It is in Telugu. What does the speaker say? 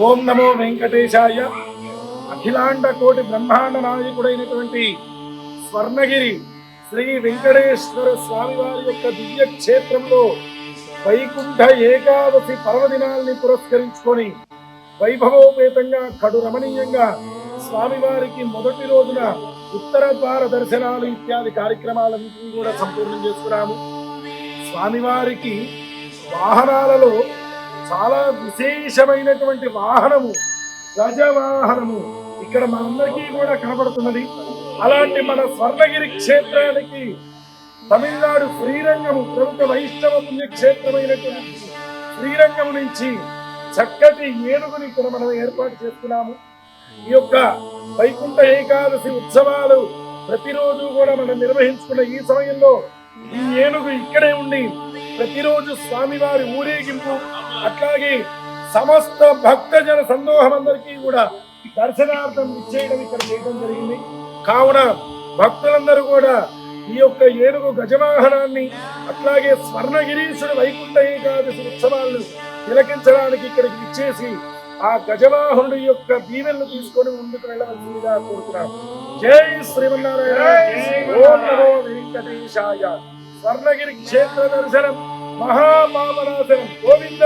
ఓం నమో వెంకటేశాయ. అఖిలాండ కోటి బ్రహ్మాండ నాయకుడైనటువంటి స్వర్ణగిరి శ్రీ వెంకటేశ్వర స్వామి వారి యొక్క దివ్య క్షేత్రంలో వైకుంఠ ఏకాదశి పర్వదినాల్ని పురస్కరించుకొని వైభవోపేతంగా కడు రమణీయంగా స్వామివారికి మొదటి రోజున ఉత్తర ద్వార దర్శనాలు ఇత్యాది కార్యక్రమాలన్నింటినీ కూడా సంపూర్ణం చేసుకున్నాము. స్వామివారికి వాహనాలలో చాలా విశేషమైనటువంటి వాహనము గజవాహనము ఇక్కడ మనందరికీ కూడా కనబడుతున్నది. అలాంటి మన స్వర్ణగిరి క్షేత్రానికి తమిళనాడు శ్రీరంగము ప్రముఖ వైష్ణవ పుణ్యక్షేత్రమైనటువంటి శ్రీరంగం నుంచి చక్కటి ఏనుగుని కూడా మనం ఏర్పాటు చేస్తున్నాము ఈ యొక్క వైకుంఠ ఏకాదశి ఉత్సవాలు ప్రతిరోజు కూడా మనం నిర్వహించుకున్న ఈ సమయంలో ఈ ఏనుగు ఇక్కడే ఉండి ప్రతిరోజు స్వామివారి ఊరేగింపు అట్లాగే సమస్త భక్తజన సందోహం అందరికీ కూడా దర్శనార్థం ఇచ్చేయడం ఇక్కడ చేయడం జరిగింది. కావున భక్తులందరూ కూడా ఈ యొక్క ఏనుగు గజవాహనాన్ని అట్లాగే స్వర్ణగిరీశుడు వైకుంఠ ఏకాదశి ఉత్సవాలను తిలకించడానికి ఇక్కడికి ఇచ్చేసి ఆ గజవాహనుడి యొక్క దీవెనలు తీసుకొని ముందుకు వెళ్ళవలసిందిగా కోరుతున్నాం. జై శ్రీమన్నారాయణ. వెంకటేశాయ స్వర్ణగిరి క్షేత్ర దర్శనం మహాపాపనాశనం గోవింద